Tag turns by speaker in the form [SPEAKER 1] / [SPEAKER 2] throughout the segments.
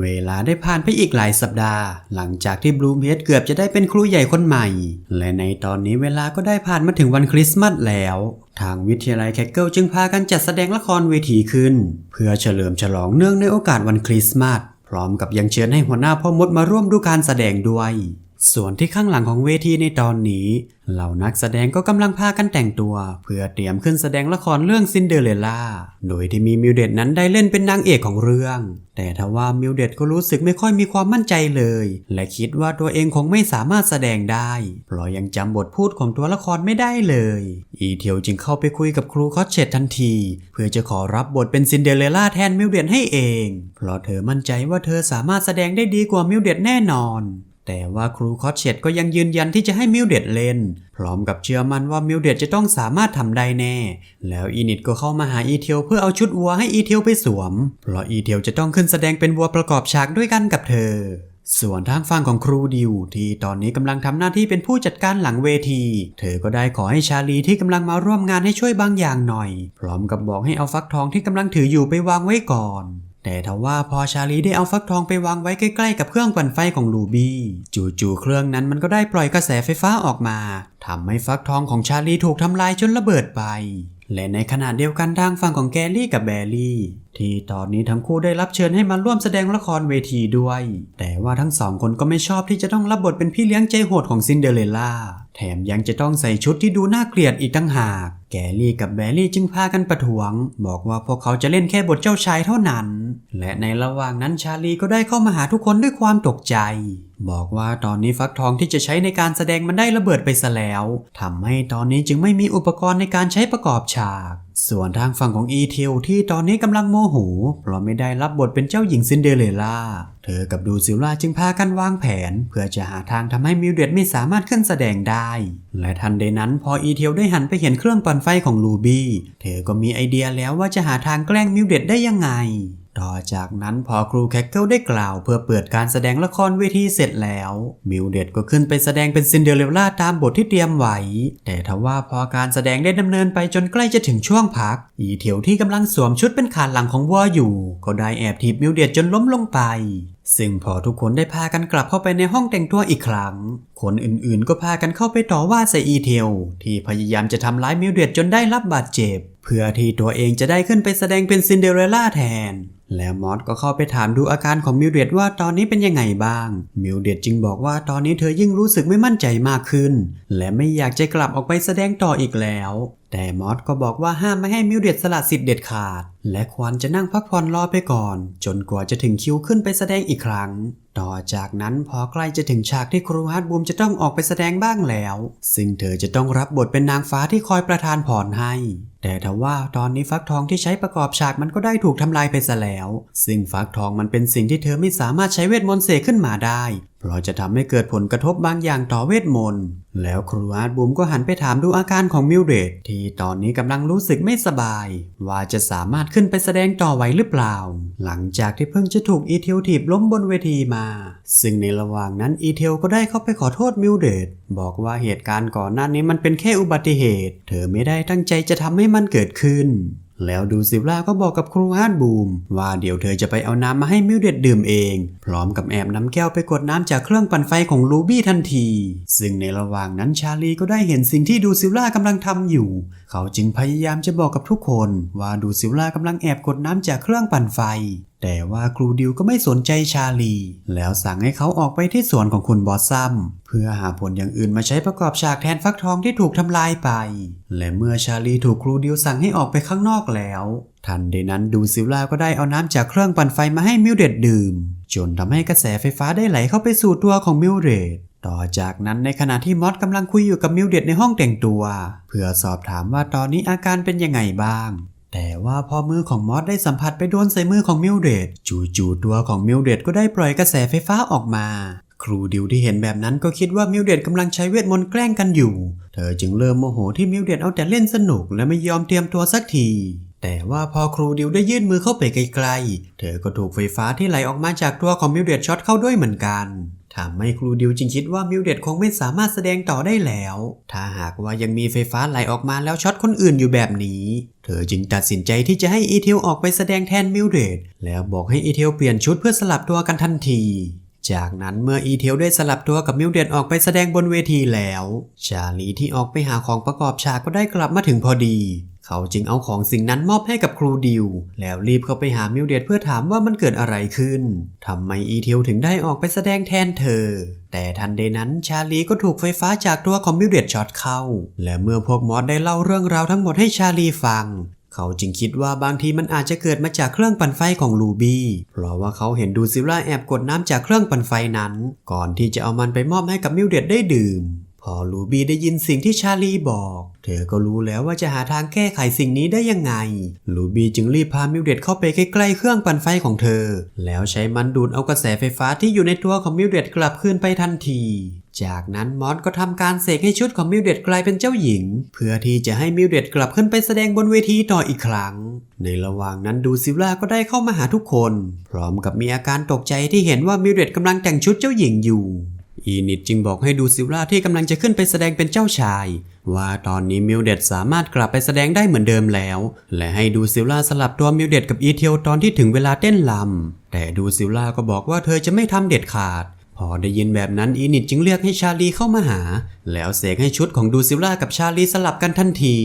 [SPEAKER 1] เวลาได้ผ่านไปอีกหลายสัปดาห์ หลังจากที่บลูเมดเกือบจะได้เป็นครูใหญ่คนใหม่ และในตอนนี้เวลาก็ได้ผ่านมาถึงวันคริสต์มาสแล้ว ทางวิทยาลัยแคกเกิลจึงพากันจัดแสดงละครเวทีขึ้น เพื่อเฉลิมฉลองเนื่องในโอกาสวันคริสต์มาสพร้อมกับยังเชิญให้หัวหน้าพ่อมดมาร่วมดูการแสดงด้วย ส่วนที่ข้างหลังของเวทีในตอนนี้ เหล่านักแสดงก็กำลังพากันแต่งตัว เพื่อเตรียมขึ้นแสดงละครเรื่องซินเดอเรลล่า โดยที่มีมิวเดตนั้นได้เล่นเป็นนางเอกของเรื่อง แต่ทว่ามิวเดตก็รู้สึกไม่ค่อยมีความมั่นใจเลย และคิดว่าตัวเองคงไม่สามารถแสดงได้ เพราะยังจำบทพูดของตัวละครไม่ได้เลย อีเทียวจึงเข้าไปคุยกับครูคอสเชตทันที เพื่อจะขอรับบทเป็นซินเดอเรลล่าแทนมิวเดตให้เอง เพราะเธอมั่นใจว่าเธอสามารถแสดงได้ดีกว่ามิวเดตแน่นอน แต่ว่าครูคอสเชตก็ยังยืนยันที่จะให้มิวเดตเล่น พร้อมกับเชื่อมั่นว่ามิวเดตจะต้องสามารถทำได้แน่ แล้วอีนิดก็เข้ามาหาอีเทียวเพื่อเอาชุดวัวให้อีเทียวไปสวม เพราะอีเทียวจะต้องขึ้นแสดงเป็นวัวประกอบฉากด้วยกันกับเธอส่วนทางฝั่งของครูดิวที่ตอนนี้กำลังทำหน้าที่เป็นผู้จัดการหลังเวที เธอก็ได้ขอให้ชาลีที่กำลังมาร่วมงานให้ช่วยบางอย่างหน่อย พร้อมกับบอกให้เอาฟักทองที่กำลังถืออยู่ไปวางไว้ก่อน แต่ทว่าพอชาลีได้เอาฟักทองไปวางไว้ใกล้ๆกับเครื่องปั่นไฟของลูบี้จู่ๆเครื่องนั้นมันก็ได้ปล่อยกระแสไฟฟ้าออกมาทำให้ฟักทองของชาลีถูกทำลายจนระเบิดไป และในขณะเดียวกันทางฝั่งของแกลลี่กับแบรี่ ที่ตอนนี้ทั้งคู่ได้รับเชิญให้มาร่วมแสดงละครเวทีด้วย แต่ว่าทั้งสองคนก็ไม่ชอบที่จะต้องรับบทเป็นพี่เลี้ยงใจโหดของซินเดอเรลล่า แถมยังจะต้องใส่ชุดที่ดูน่าเกลียดอีกตั้งหาก แกลลี่กับแบร์รี่จึงพากันประท้วง บอกว่าพวกเขาจะเล่นแค่บทเจ้าชายเท่านั้น และในระหว่างนั้นชาลีก็ได้เข้ามาหาทุกคนด้วยความตกใจ บอกว่าตอนนี้ฟักทองที่จะใช้ในการแสดงมันได้ระเบิดไปซะแล้วทำให้ตอนนี้จึงไม่มีอุปกรณ์ในการใช้ประกอบฉาก ส่วนทางฝั่งของอีเทลที่ตอนนี้กำลังโมโหเพราะไม่ได้รับบทเป็นเจ้าหญิงซินเดอเรลล่า เธอกับดูซิลล่าจึงพากันวางแผน เพื่อจะหาทางทำให้มิวเดตไม่สามารถขึ้นแสดงได้ และทันใดนั้นพออีเทลได้หันไปเห็นเครื่องปั่นไฟของลูบี้ เธอก็มีไอเดียแล้วว่าจะหาทางแกล้งมิวเดตได้ยังไง ต่อจากนั้นพอครูแคคเกิลได้กล่าว เพื่อเปิดการแสดงละครเวทีเสร็จแล้วมิวเดตก็ขึ้นไปแสดงเป็นซินเดอเรลล่าตามบทที่เตรียมไว้ แต่ทว่าพอการแสดงได้ดำเนินไปจนใกล้จะถึงช่วงพัก อีเทียวที่กำลังสวมชุดเป็นขาหลังของวัวอยู่ ก็ได้แอบถีบมิวเดตจนล้มลงไปซึ่งพอทุกคนได้พากันกลับเข้าไปในห้องแต่งตัวอีกครั้ง คนอื่นๆก็พากันเข้าไปต่อว่าใสอีเทล ที่พยายามจะทำร้ายมิวเดียตจนได้รับบาดเจ็บ เพื่อที่ตัวเองจะได้ขึ้นไปแสดงเป็นซินเดอเรลล่าแทน แล้วมอสก็เข้าไปถามดูอาการของมิวเดียตว่าตอนนี้เป็นยังไงบ้าง มิวเดียตจึงบอกว่าตอนนี้เธอยิ่งรู้สึกไม่มั่นใจมากขึ้น และไม่อยากจะกลับออกไปแสดงต่ออีกแล้ว แต่มอสก็บอกว่าห้ามไม่ให้มิวเดตสละสิทธิ์เด็ดขาด และควรจะนั่งพักผ่อนรอไปก่อน จนกว่าจะถึงคิวขึ้นไปแสดงอีกครั้งต่อจากนั้นพอใกล้จะถึงฉากที่ครูฮาร์ดบูมจะต้องออกไปแสดงบ้างแล้ว ซึ่งเธอจะต้องรับบทเป็นนางฟ้าที่คอยประทานพรให้ แต่ทว่าตอนนี้ฟักทองที่ใช้ประกอบฉากมันก็ได้ถูกทำลายไปซะแล้ว ซึ่งฟักทองมันเป็นสิ่งที่เธอไม่สามารถใช้เวทมนต์เสกขึ้นมาได้ เพราะจะทำให้เกิดผลกระทบบางอย่างต่อเวทมนต์ แล้วครูอาร์ตบูมก็หันไปถามดูอาการของมิวเดตที่ตอนนี้กำลังรู้สึกไม่สบาย ว่าจะสามารถขึ้นไปแสดงต่อไหวหรือเปล่า หลังจากที่เพิ่งจะถูกอีเทลถีบล้มบนเวทีมาซึ่งในระหว่างนั้นอีเทลก็ได้เข้าไปขอโทษมิวเดตบอกว่าเหตุการณ์ก่อนหน้านี้มันเป็นแค่อุบัติเหตุ เธอไม่ได้ตั้งใจจะทำให้มันเกิดขึ้น แล้วดูซิลล่าก็บอกกับครูฮาร์ดบูม ว่าเดี๋ยวเธอจะไปเอาน้ำมาให้มิวเดตดื่มเอง พร้อมกับแอบนำแก้วไปกดน้ำจากเครื่องปั่นไฟของลูบี้ทันที ซึ่งในระหว่างนั้นชาลีก็ได้เห็นสิ่งที่ดูซิลล่ากำลังทำอยู่ เขาจึงพยายามจะบอกกับทุกคน ว่าดูซิลล่ากำลังแอบกดน้ำจากเครื่องปั่นไฟ แต่ว่าครูดิวก็ไม่สนใจชาลี แล้วสั่งให้เขาออกไปที่สวนของคุณบอสซัม เพื่อหาผลอย่างอื่นมาใช้ประกอบฉากแทนฟักทองที่ถูกทำลายไป และเมื่อชาลีถูกครูดิวสั่งให้ออกไปข้างนอกแล้วทันใดนั้นดูซิลล่าก็ได้เอาน้ำจากเครื่องปั่นไฟมาให้มิวเดตดื่ม จนทำให้กระแสไฟฟ้าได้ไหลเข้าไปสู่ตัวของมิวเดตต่อจากนั้นในขณะที่มอสกำลังคุยอยู่กับมิวเดตในห้องแต่งตัว เพื่อสอบถามว่าตอนนี้อาการเป็นยังไงบ้าง แต่ว่าพอมือของมอสได้สัมผัสไปโดนใส่มือของมิวเดตจู่ๆตัวของมิวเดตก็ได้ปล่อยกระแสไฟฟ้าออกมา ครูดิวที่เห็นแบบนั้นก็คิดว่ามิวเดตกำลังใช้เวทมนต์แกล้งกันอยู่ เธอจึงเริ่มโมโหที่มิวเดตเอาแต่เล่นสนุกและไม่ยอมเตรียมตัวสักที แต่ว่าพอครูดิวได้ยื่นมือเข้าไปไกลๆ เธอก็ถูกไฟฟ้าที่ไหลออกมาจากตัวของมิวเดตช็อตเข้าด้วยเหมือนกัน ทำให้ครูดิวจึงคิดว่ามิวเดดคงไม่สามารถแสดงต่อได้แล้ว ถ้าหากว่ายังมีไฟฟ้าไหลออกมาแล้วช็อตคนอื่นอยู่แบบนี้ เธอจึงตัดสินใจที่จะให้อีเทลออกไปแสดงแทนมิวเดดแล้วบอกให้อีเทลเปลี่ยนชุดเพื่อสลับตัวกันทันที จากนั้นเมื่ออีเทลได้สลับตัวกับมิวเดดออกไปแสดงบนเวทีแล้ว ชาลีที่ออกไปหาของประกอบฉากก็ได้กลับมาถึงพอดี เขาจึงเอาของสิ่งนั้นมอบให้กับครูดิว แล้วรีบเข้าไปหามิวเดดเพื่อถามว่ามันเกิดอะไรขึ้นทำไมอีเทลถึงได้ออกไปแสดงแทนเธอ แต่ทันใดนั้นชาลีก็ถูกไฟฟ้าจากตัวของมิวเดดช็อตเข้า และเมื่อพวกมอสได้เล่าเรื่องราวทั้งหมดให้ชาลีฟังเขาจึงคิดว่าบางทีมันอาจจะเกิดมาจากเครื่องปั่นไฟของลูบี้ เพราะว่าเขาเห็นดูซิล่าแอบกดน้ำจากเครื่องปั่นไฟนั้น ก่อนที่จะเอามันไปมอบให้กับมิวเดดได้ดื่ม พอลูบี้ได้ยินสิ่งที่ชาลีบอก เธอก็รู้แล้วว่าจะหาทางแก้ไขสิ่งนี้ได้ยังไง ลูบี้จึงรีบพามิวเดดเข้าไปใกล้ๆเครื่องปั่นไฟของเธอ แล้วใช้มันดูดเอากระแสไฟฟ้าที่อยู่ในตัวของมิวเดดกลับคืนไปทันที จากนั้นมอสก็ทำการเสกให้ชุดของมิวเดดกลายเป็นเจ้าหญิง เพื่อที่จะให้มิวเดดกลับขึ้นไปแสดงบนเวทีต่ออีกครั้ง ในระหว่างนั้นดูซิลล่าก็ได้เข้ามาหาทุกคน พร้อมกับมีอาการตกใจที่เห็นว่ามิวเดดกำลังแต่งชุดเจ้าหญิงอยู่ อีนิดจึงบอกให้ดูซิลล่าที่กำลังจะขึ้นไปแสดงเป็นเจ้าชาย ว่าตอนนี้มิวเดดสามารถกลับไปแสดงได้เหมือนเดิมแล้ว และให้ดูซิลล่าสลับตัวมิวเดดกับอีเทียวตอนที่ถึงเวลาเต้นลำแต่ดูซิลล่าก็บอกว่าเธอจะไม่ทำเด็ดขาด พอได้ยินแบบนั้นอีนิดจึงเรียกให้ชาลีเข้ามาหา แล้วเสกให้ชุดของดูซิลล่ากับชาลีสลับกันทันที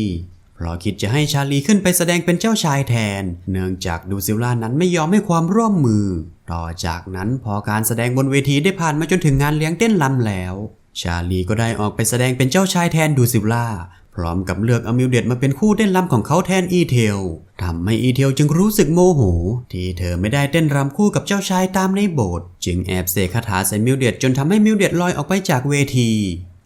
[SPEAKER 1] เพราะคิดจะให้ชาลีขึ้นไปแสดงเป็นเจ้าชายแทน เนื่องจากดูซิลล่านั้นไม่ยอมให้ความร่วมมือ ต่อจากนั้นพอการแสดงบนเวทีได้ผ่านมาจนถึงงานเลี้ยงเต้นลำแล้ว ชาลีก็ได้ออกไปแสดงเป็นเจ้าชายแทนดูซิลล่า พร้อมกับเลือกอมิวเดดมาเป็นคู่เต้นรำของเขาแทนอีเทลทำให้อีเทลจึงรู้สึกโมโห ที่เธอไม่ได้เต้นรำคู่กับเจ้าชายตามในโบสถ์จึงแอบเสกคาถาใส่มิวเดดจนทำให้มิวเดดลอยออกไปจากเวที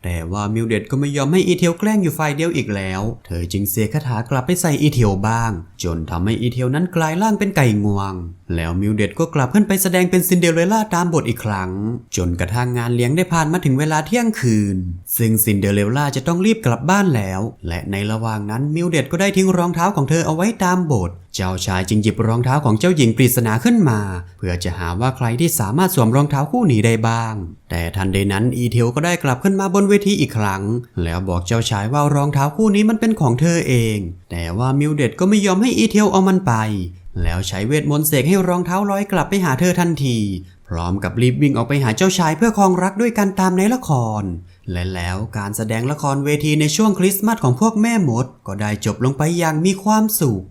[SPEAKER 1] แต่ว่ามิวเดดก็ไม่ยอมให้อีเทลแกล้งอยู่ฝ่ายเดียวอีกแล้ว เธอจึงเสกคาถากลับไปใส่อีเทลบ้าง จนทำให้อีเทลนั้นกลายร่างเป็นไก่งวง แล้วมิวเดดก็กลับขึ้นไปแสดงเป็นซินเดอเรลล่าตามบทอีกครั้ง จนกระทั่งงานเลี้ยงได้ผ่านมาถึงเวลาเที่ยงคืน ซึ่งซินเดอเรลล่าจะต้องรีบกลับบ้านแล้ว และในระหว่างนั้นมิวเดดก็ได้ทิ้งรองเท้าของเธอเอาไว้ตามบท เจ้าชายจึงหยิบรองเท้าของเจ้าหญิงปริศนาขึ้นมา เพื่อจะหาว่าใครที่สามารถสวมรองเท้าคู่นี้ได้บ้าง แต่ทันใดนั้นอีเทลก็ได้กลับขึ้นมาบนเวทีอีกครั้ง แล้วบอกเจ้าชายว่ารองเท้าคู่นี้มันเป็นของเธอเอง แต่ว่ามิวเดดก็ไม่ยอมให้อีเทลเอามันไป แล้วใช้เวทมนต์เสกให้รองเท้าลอยกลับไปหาเธอทันที พร้อมกับรีบวิ่งออกไปหาเจ้าชายเพื่อครองรักด้วยกันตามในละครและแล้วการแสดงละครเวทีในช่วงคริสต์มาสของพวกแม่มด ก็ได้จบลงไปอย่างมีความสุข